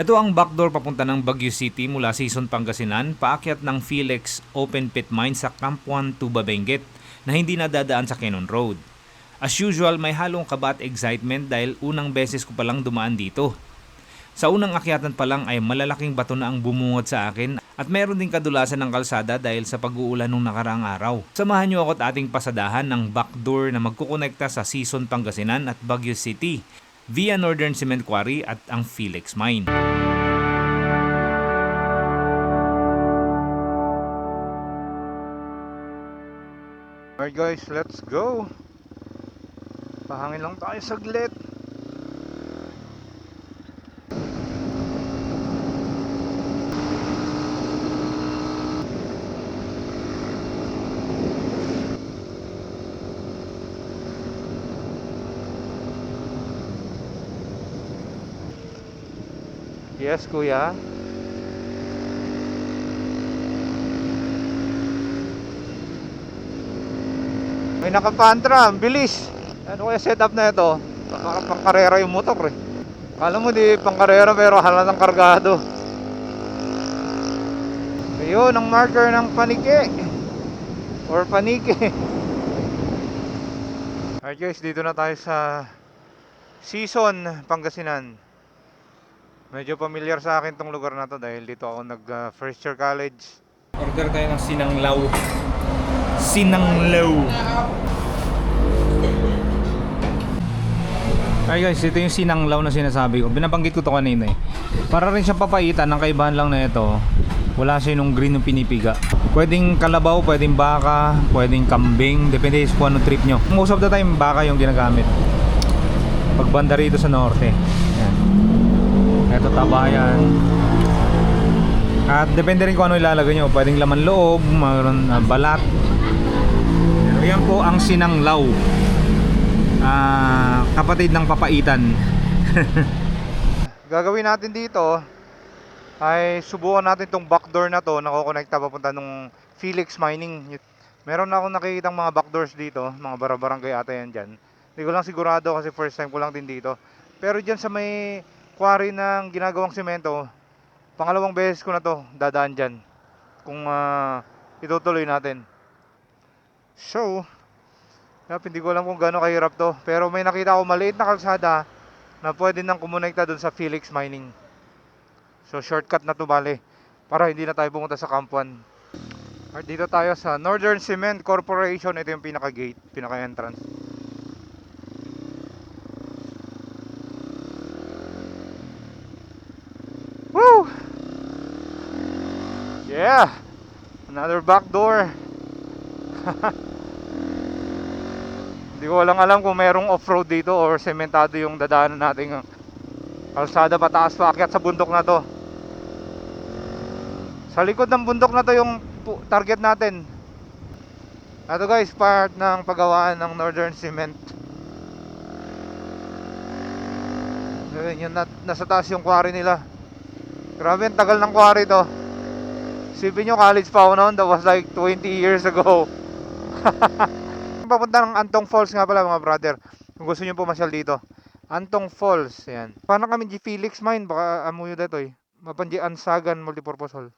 Ito ang backdoor papunta ng Baguio City mula Season Pangasinan, paakyat ng Felix Open Pit Mine sa Camp 1 Tuba Benguet na hindi nadadaan sa Cannon Road. As usual, may halong kaba at excitement dahil unang beses ko palang dumaan dito. Sa unang akyatan pa lang ay malalaking bato na ang bumungod sa akin at meron din kadulasan ng kalsada dahil sa pag-uulan nung nakaraang araw. Samahan niyo ako at ating pasadahan ng backdoor na magkukonekta sa Season Pangasinan at Baguio City via Northern Cement Quarry at ang Felix Mine. Alright guys, let's go. Pahangin lang tayo saglit. Yes, kuya. May nakapantra, ang bilis. Ano kaya setup na ito? Parang pangkarera yung motor eh. Kala mo di pangkarera pero halatang kargado. Ayun, ang marker ng panike. Or panike. Alright guys, dito na tayo sa Season, Pangasinan. Medyo familiar sa akin tong lugar na to dahil dito ako nag uh, first year college. Order tayo ng sinanglaw. Sinanglaw. Ay guys, ito yung sinanglaw na sinasabi ko. Binabanggit ko to kanina eh. Para rin siyang papaitan, ang kaibahan lang na ito, wala siya nung green yung pinipiga. Pwedeng kalabaw, pwedeng baka, pwedeng kambing, depende sa kung anong trip nyo. Most of the time, baka yung ginagamit. Pagbanda rito sa norte. Ito tabayan. At depende rin kung ano ilalagay nyo. Pwedeng laman loob, mayroon uh, balat. Pero yan po ang sinanglaw. Ah, kapatid ng papaitan. Gagawin natin dito ay subukan natin tong backdoor na to na kukonekta papunta nung Felix Mining. Meron na akong nakikitang mga backdoors dito, mga barabarangay ata yan dyan. Hindi ko lang sigurado kasi first time ko lang din dito. Pero dyan sa may quarry ng ginagawang semento, pangalawang beses ko na to dadaan dyan. Kung ah, itutuloy natin. So, Yap, hindi ko alam kung gaano kahirap to. Pero may nakita ako maliit na kalsada na pwede nang kumonekta doon sa Felix Mining. So shortcut na to bale. Para hindi na tayo pumunta sa Camp 1. At dito tayo sa Northern Cement Corporation. Ito yung pinaka gate, Another back door. Hindi ko lang alam kung merong off-road dito or sementado yung dadaanan nating kalsada pataas pa akyat sa bundok na to. Sa likod ng bundok na to yung target natin. Ito guys, part ng paggawaan ng Northern Cement. Ayun, yun, na, nasa taas yung quarry nila. Grabe, ang tagal ng quarry to. Sipin nyo, college pa ako noon. That was like 20 years ago. papunta ng Antong Falls nga pala mga brother. Kung gusto niyo pumasyal dito. Antong Falls, yan. Paano kami G Felix Mine? Baka amuyo dito eh. Mapanji Ansagan Multipurpose Hall.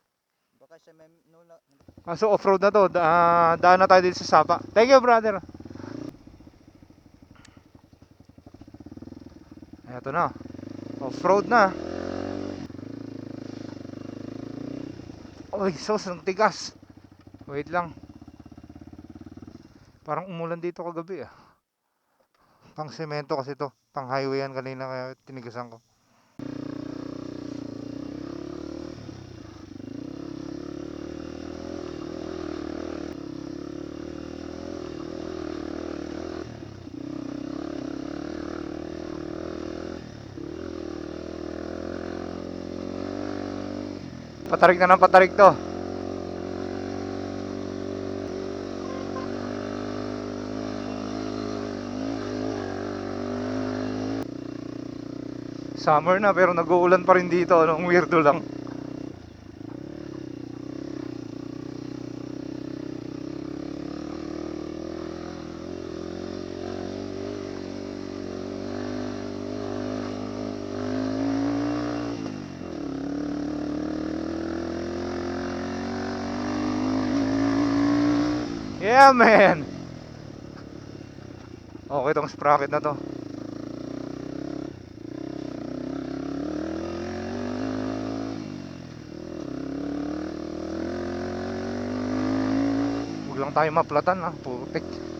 Baka siya may nula. Ah, so off-road na to. Da- ah, daan na tayo dito sa Sapa. Thank you brother. Eto na. Off-road na. Uy, sos, ang tigas. Wait lang. Parang umulan dito kagabi ah. Pang semento kasi to. Pang highway yan kanina kaya tinigasan ko. Patarik na ng patarik to. Summer na pero nag-uulan pa rin dito. Anong weirdo lang. Man! Okay tong sprocket na to. Huwag lang tayo maplatan ha, putik.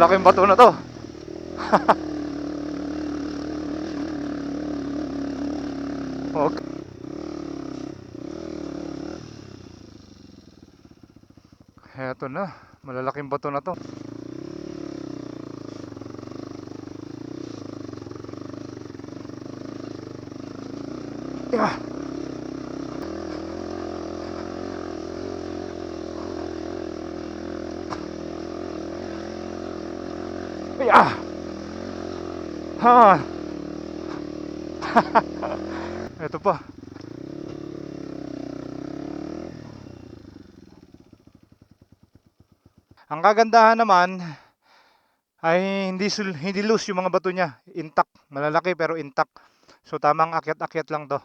Malalaking bato na to. Okay. Eto na, malalaking bato na to. Yeah. Yeah. Ha. Ito pa. Ang kagandahan naman ay hindi hindi loose yung mga bato niya. Intact, malalaki pero intact. So tamang akyat-akyat lang 'to.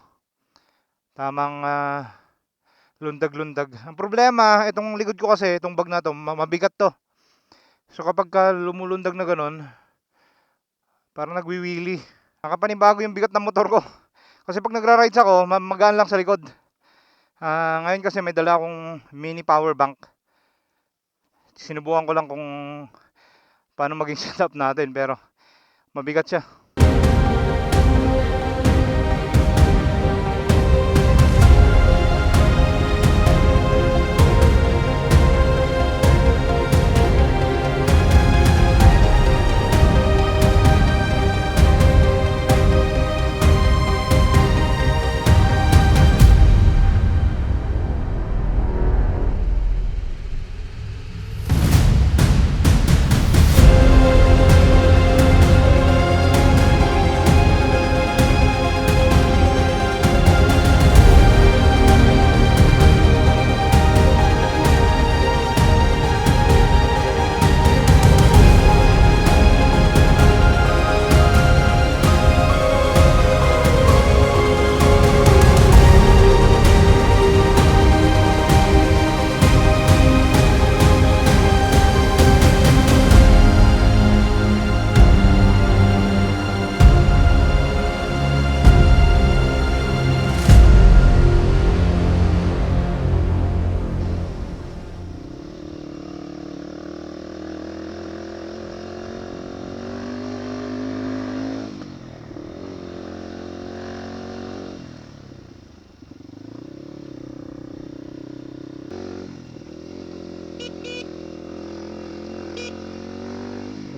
Tamang ah, lundag-lundag. Ang problema, itong likod ko kasi, itong bag na 'to, ma- mabigat 'to. So kapag ka lumulundag na ganun, parang nagwiwili. Nakapanibago yung bigat ng motor ko. Kasi pag nagra-rides ako, ma- magaan lang sa likod. Ah, ngayon kasi may dala akong mini power bank. Sinubukan ko lang kung paano maging setup natin pero mabigat siya.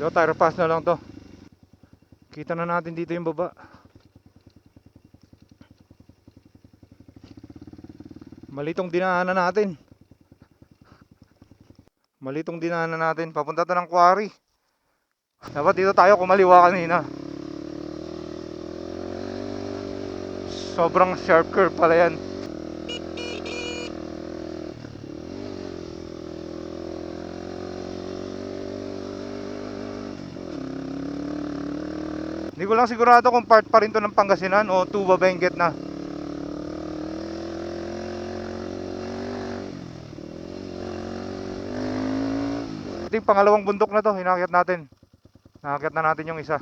Ito, tire pass na lang to. Kita na natin dito yung baba. Malitong dinaanan natin. Malitong dinaanan natin. Papunta to ng quarry. Dapat dito tayo kumaliwa kanina. Sobrang sharp curve pala yan. Hindi lang sigurado kung part pa rin to ng Pangasinan o Tuba Benguet na. Ito pangalawang bundok na to, hinakyat natin. Nakakyat na natin yung isa.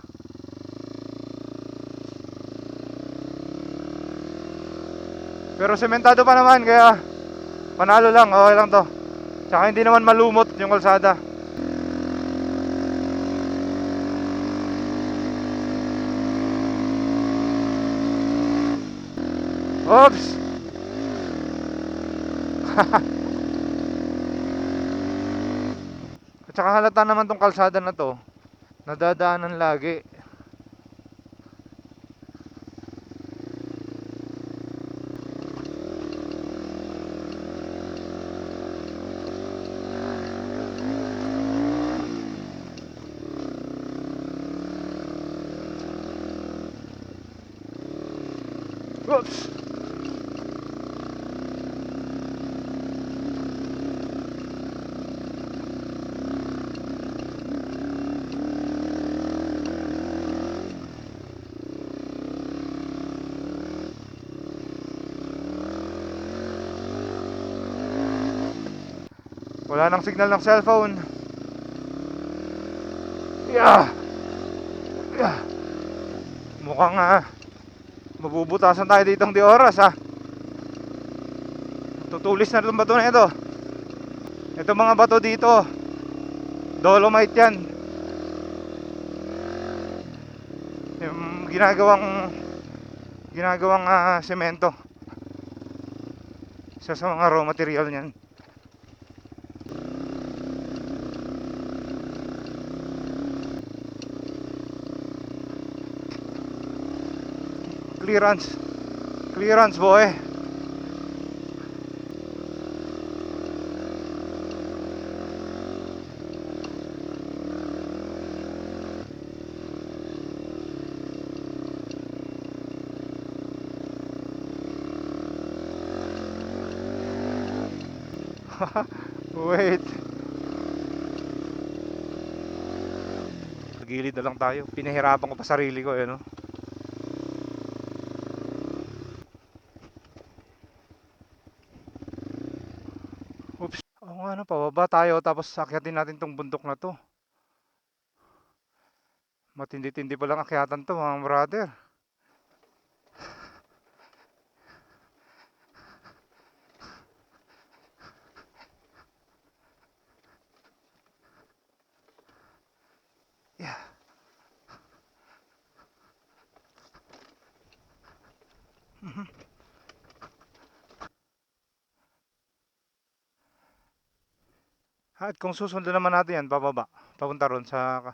Pero sementado pa naman, kaya panalo lang, okay lang to. Tsaka hindi naman malumot yung kalsada. Oops! At saka halata naman tong kalsada na to. Nadadaanan lagi. Oops! Wala nang signal ng cellphone. Yeah. Yeah. Mukhang ah, mabubutasan tayo ditong di oras ha. Tutulis na itong bato na ito. Ito mga bato dito. Dolomite yan. Yung ginagawang ginagawang ah, semento. Isa sa mga raw material niyan. Clearance. Clearance boy. Wait. Gilid na lang tayo. Pinahirapan ko pa sarili ko, eh, no? Oops. Oo nga, no, pababa tayo tapos akyatin natin tong bundok na to. Matindi-tindi pa lang akyatan to, mga brother. Yeah. Mhm. At kung susundan naman natin yan, bababa. Papunta ron sa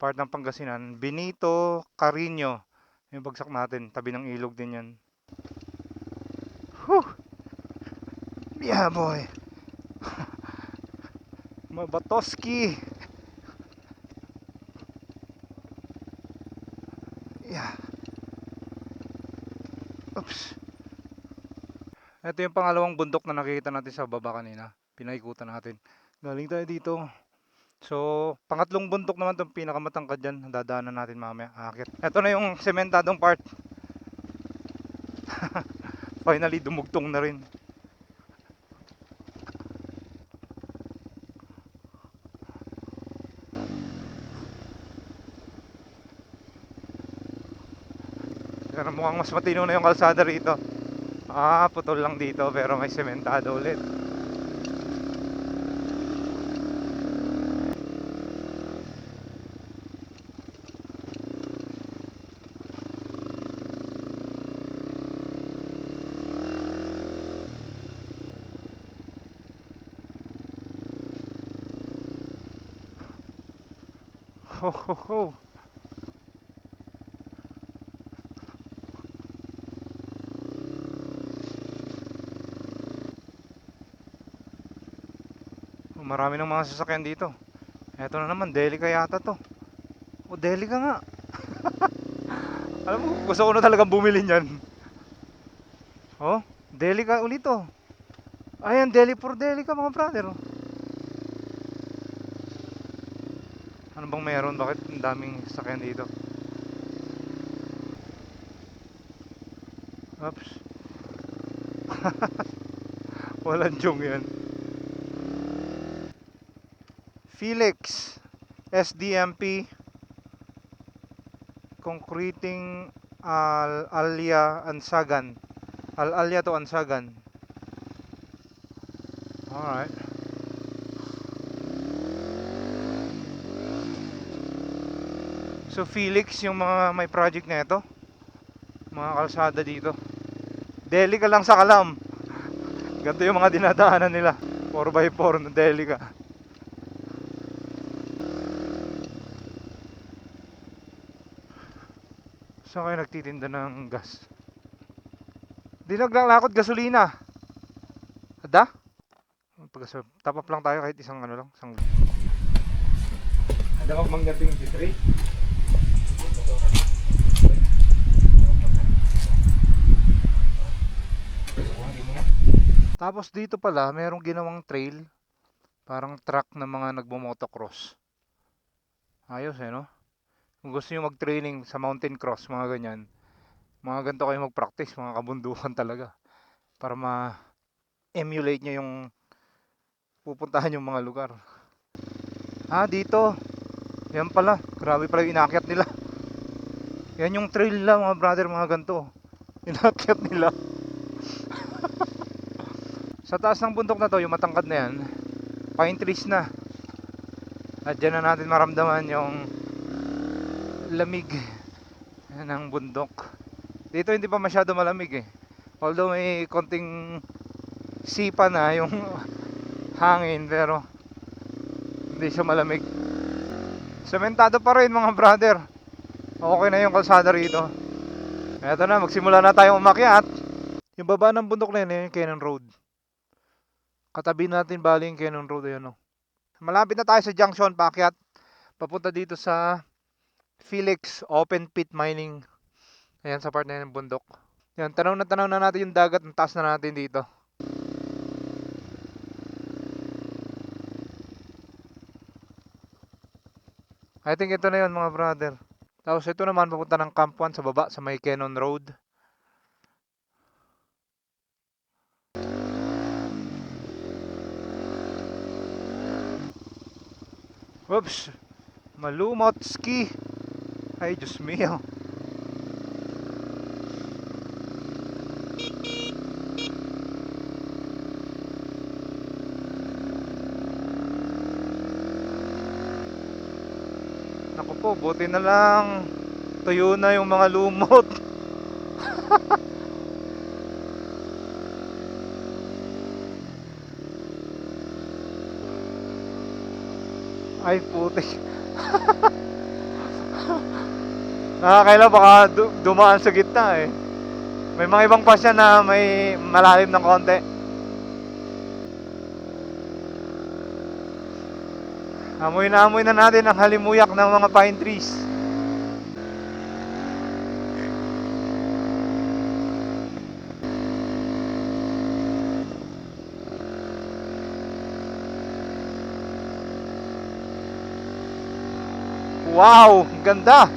part ng Pangasinan. Benito Carino. Yung bagsak natin. Tabi ng ilog din yan. Whew! Yeah, boy. Mabatoski. Yeah. Oops. Ito yung pangalawang bundok na nakikita natin sa baba kanina. Pinaikutan natin. Galing tayo dito. So, pangatlong bundok naman itong pinakamatangkad dyan. Dadaanan natin mamaya. Akit. Ito na yung sementadong part. Finally, dumugtong na rin. Pero mukhang mas matino na yung kalsada rito. Ah, putol lang dito pero may sementado ulit. Oh, Marami ng mga sasakyan dito. Eto na naman, Delica yata to. O, Delica nga. Alam mo, gusto ko na talagang bumili niyan. Oh, Delica ulit to. Ayan, Deli for Delica mga brother. oh. Ano bang meron? Bakit ang daming sasakyan dito? Oops. Walang jong yan. Felix SDMP Concreting Al Alia Ansagan Al Alia to Ansagan Alright So Felix yung mga may project na ito mga kalsada dito Deli ka lang sa kalam Ganito yung mga dinadaanan nila 4x4 na deli ka Saan kayo nagtitinda ng gas? Di naglalakot gasolina. Ada? Pag top up lang tayo kahit isang ano lang. Isang... Ada mag manggating 23? Tapos dito pala, merong ginawang trail. Parang track ng mga nagmo-motocross. Ayos eh, no? Kung gusto nyo mag-training sa mountain cross, mga ganyan, mga ganito kayo mag-practice, mga kabundukan talaga. Para ma-emulate nyo yung pupuntahan yung mga lugar. Ah, dito. Yan pala. Grabe pala yung inakyat nila. Yan yung trail nila mga brother, mga ganito. Inakyat nila. Sa taas ng bundok na to, yung matangkad na yan, pine trees na. At dyan na natin maramdaman yung lamig ng bundok. Dito hindi pa masyado malamig eh. Although may konting sipa na yung hangin pero hindi siya malamig. Sementado pa rin mga brother. Okay na yung kalsada rito. Eto na, magsimula na tayong umakyat. Yung baba ng bundok na yun, yun yung Cannon Road. Katabi natin bali yung Cannon Road, ayun o. Malapit na tayo sa junction, paakyat. Papunta dito sa Felix Open Pit Mining. Ayan, sa part na yun ng bundok. Yan, tanaw na tanaw na natin yung dagat, ang taas na natin dito. I think ito na yun mga brother. Tapos ito naman papunta ng Camp 1 sa baba sa may Cannon Road. Oops! Malumot ski! Ay, Diyos mio! Naku po, buti na lang tuyo na yung mga lumot. Ay, putik. Nakakailan baka du- dumaan sa gitna eh. May mga ibang pasya na may malalim ng konti. Amoy na amoy na natin ang halimuyak ng mga pine trees. Wow, ganda.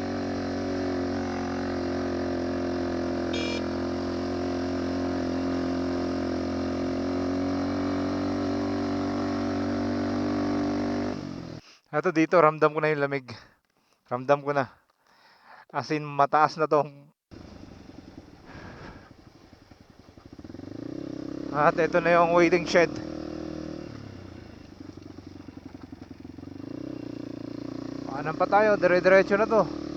Ito dito, ramdam ko na yung lamig. Ramdam ko na. As in, mataas na to. At ito na yung waiting shed. Kanan pa tayo, dire-diretso na to.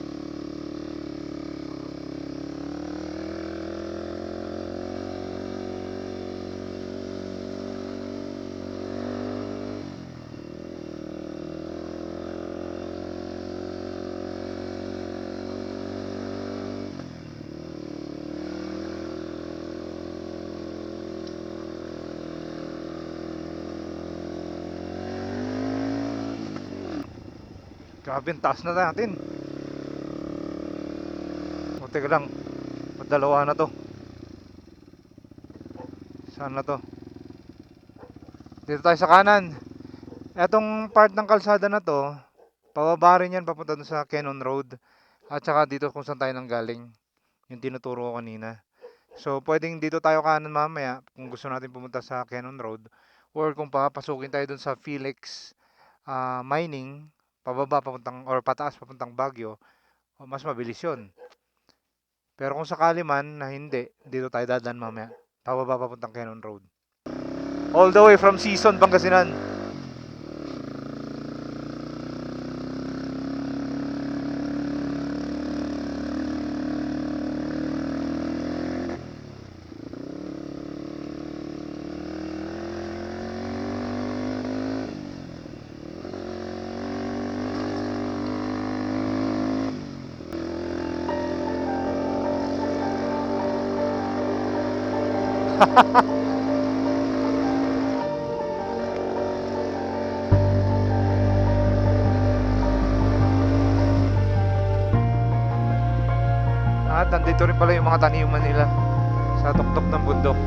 Grabe, taas na natin. O, teka lang. Madalawa na to. Saan na to? Dito tayo sa kanan. Etong part ng kalsada na to, pababa rin yan papunta dun sa Cannon Road. At saka dito kung saan tayo nanggaling. Yung tinuturo ko kanina. So, pwedeng dito tayo kanan mamaya kung gusto natin pumunta sa Cannon Road. Or kung papasukin tayo dun sa Felix ah, Mining, pababa papuntang or pataas papuntang Baguio, mas mabilis 'yon. Pero kung sakali man na hindi, dito tayo dadaan mamaya. Pababa papuntang Cannon Road. All the way from Season, Pangasinan. Nandito rin pala yung mga taniman nila sa tuktok ng bundok.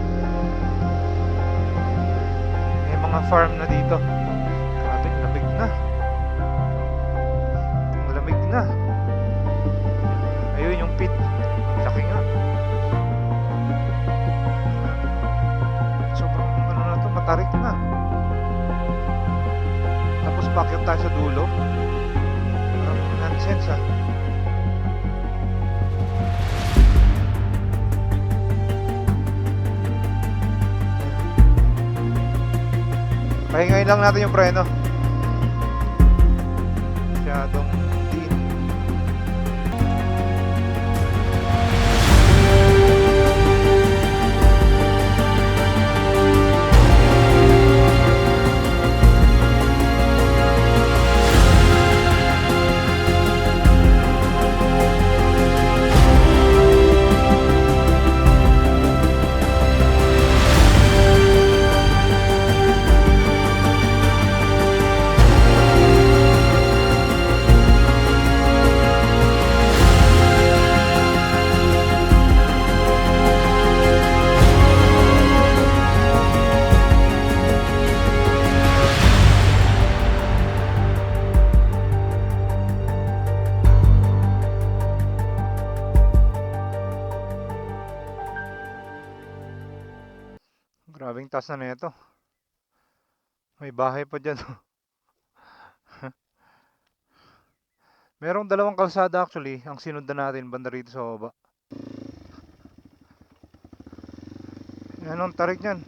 May mga farm na dito. Grabe, lamig na. Ang lamig na. Ayun yung pit. Laki nga. Sobrang ano na to, matarik na. pakyat tayo sa dulo. Parang nonsense ah. Pahingayin lang natin yung preno. May bahay pa dyan. oh. Merong dalawang kalsada actually. Ang sinundan natin banda rito sa baba. Yan ang tarik niyan.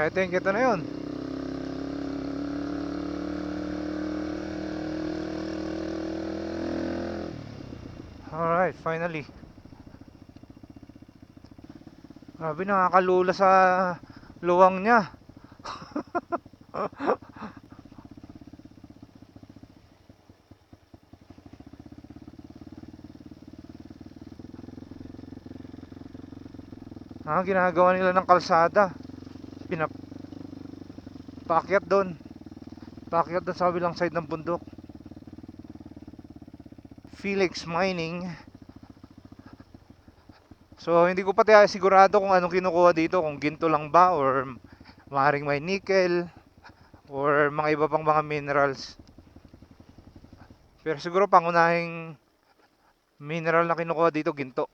I think ito na yun. Alright, finally. Grabe, nakakalula sa luwang niya. Ah, ginagawa nila ng kalsada. Pinap paakyat doon. Paakyat doon sa kabilang side ng bundok. Felix Mining. So, hindi ko pa tayo sigurado kung anong kinukuha dito. Kung ginto lang ba or maaaring may nickel or mga iba pang mga minerals. Pero siguro pangunahing mineral na kinukuha dito, ginto.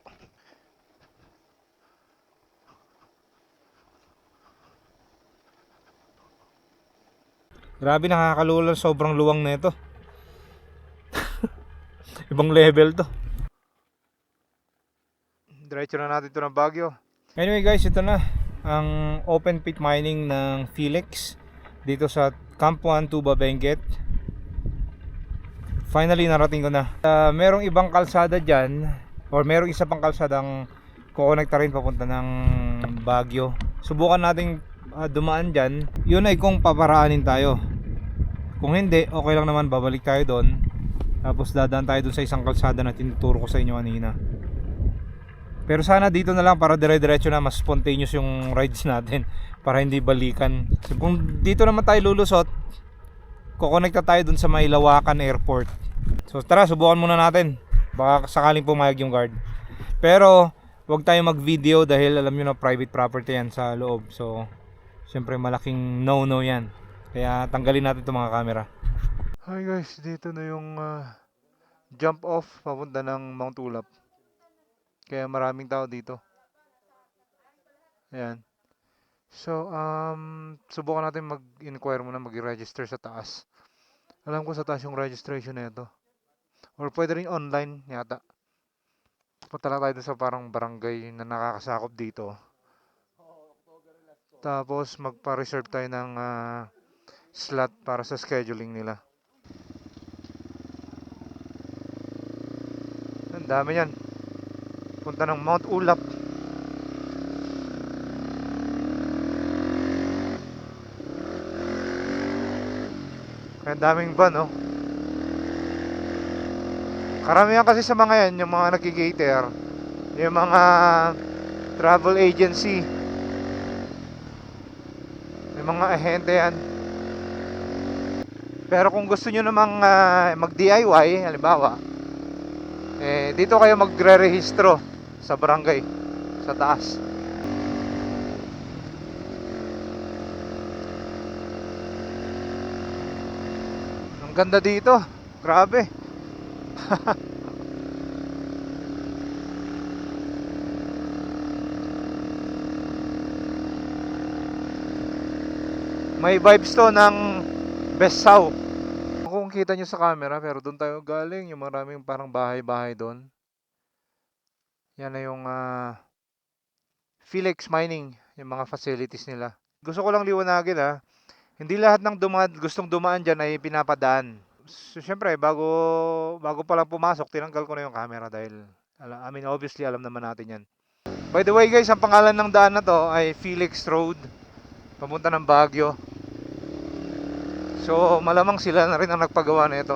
Grabe nakakalula sobrang luwang na ito. Ibang level to. Diretso na natin ito ng Baguio. Anyway guys, ito na ang open pit mining ng Felix dito sa Camp 1 Tuba Benguet. Finally narating ko na. Ah, merong ibang kalsada dyan or merong isa pang kalsadang kukonekta rin papunta ng Baguio. Subukan nating ah, dumaan dyan. Yun ay kung paparaanin tayo. Kung hindi, okay lang naman babalik tayo doon. Tapos dadaan tayo doon sa isang kalsada na tinuturo ko sa inyo kanina. Pero sana dito na lang para dire-diretso na mas spontaneous yung rides natin para hindi balikan. So, kung dito naman tayo lulusot, kukonekta tayo dun sa may Lawakan Airport. So tara, subukan muna natin. Baka sakaling pumayag yung guard. Pero wag tayo mag-video dahil alam nyo na private property yan sa loob. So syempre malaking no-no yan. Kaya tanggalin natin itong mga camera. Hi guys, dito na yung ah, jump off papunta ng Mount Ulap. Kaya maraming tao dito. Ayan. So, um, subukan natin mag-inquire muna, mag-register sa taas. Alam ko sa taas yung registration na ito. Or pwede rin online yata. Punta lang tayo sa parang barangay na nakakasakop dito. Tapos magpa-reserve tayo ng ah, slot para sa scheduling nila. Ang dami yan. Punta ng Mount Ulap. Kaya daming van, no? Karamihan kasi sa mga yan, yung mga nag-cater, yung mga travel agency, mga ahente yan. Pero kung gusto nyo namang ah, mag-DIY, halimbawa, eh, dito kayo magre-rehistro sa barangay, sa taas. Ang ganda dito. Grabe. May vibes to ng South. Kung kita nyo sa camera, pero doon tayo galing. Yung maraming parang bahay-bahay doon. Yan na yung ah, Felix Mining, yung mga facilities nila. Gusto ko lang liwanagin ha. Hindi lahat ng dumaan, gustong dumaan dyan ay pinapadaan. So, syempre, bago, bago pa lang pumasok, tinanggal ko na yung camera dahil, I mean, obviously, alam naman natin yan. By the way, guys, ang pangalan ng daan na to ay Felix Road. Papunta ng Baguio. So, malamang sila na rin ang nagpagawa na ito.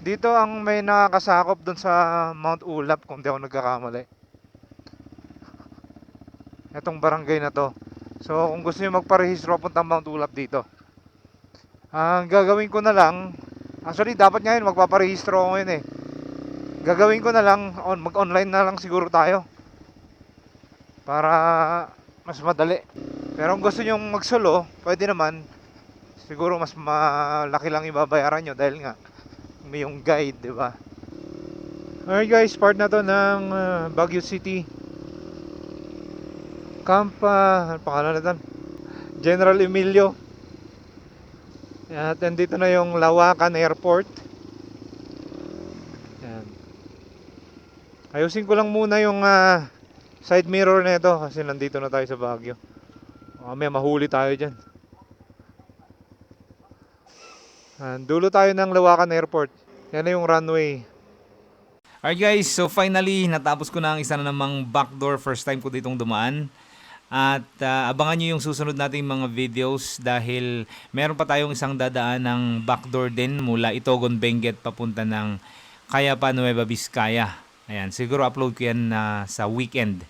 Dito ang may nakakasakop dun sa Mount Ulap, kung di ako nagkakamali. Itong barangay na to. So, kung gusto niyo magparehistro, punta Mount Ulap dito. Ang gagawin ko na lang, actually dapat ngayon magpaparehistro ako ngayon eh. Gagawin ko na lang, on, mag-online na lang siguro tayo. Para mas madali. Pero kung gusto nyo magsolo, pwede naman. Siguro mas malaki lang ibabayaran nyo dahil nga may yung guide, di ba? Alright guys, part na to ng uh, Baguio City. Camp, uh, ano pangalan na doon? General Emilio. At nandito na yung Lawakan Airport. Yan. Ayusin ko lang muna yung ah, side mirror na ito kasi nandito na tayo sa Baguio. Mamaya mahuli tayo dyan. Yan, dulo tayo ng Lawakan Airport. Yan na yung runway. Alright guys, so finally natapos ko na ang isa na namang backdoor first time ko ditong dumaan. At ah, abangan nyo yung susunod nating mga videos dahil meron pa tayong isang dadaan ng backdoor din mula Itogon Benguet papunta ng Cayapa Nueva Vizcaya. Ayan, siguro upload ko yan na sa weekend.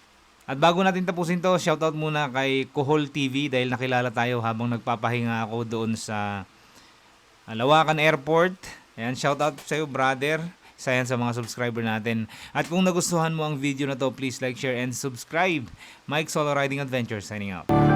At bago natin tapusin to, shoutout muna kay Kuhol TV dahil nakilala tayo habang nagpapahinga ako doon sa Lawakan Airport. Ayan, shoutout sa iyo brother. Isa yan sa mga subscriber natin. At kung nagustuhan mo ang video na to, please like, share, and subscribe. Mike Solo Riding Adventure signing out.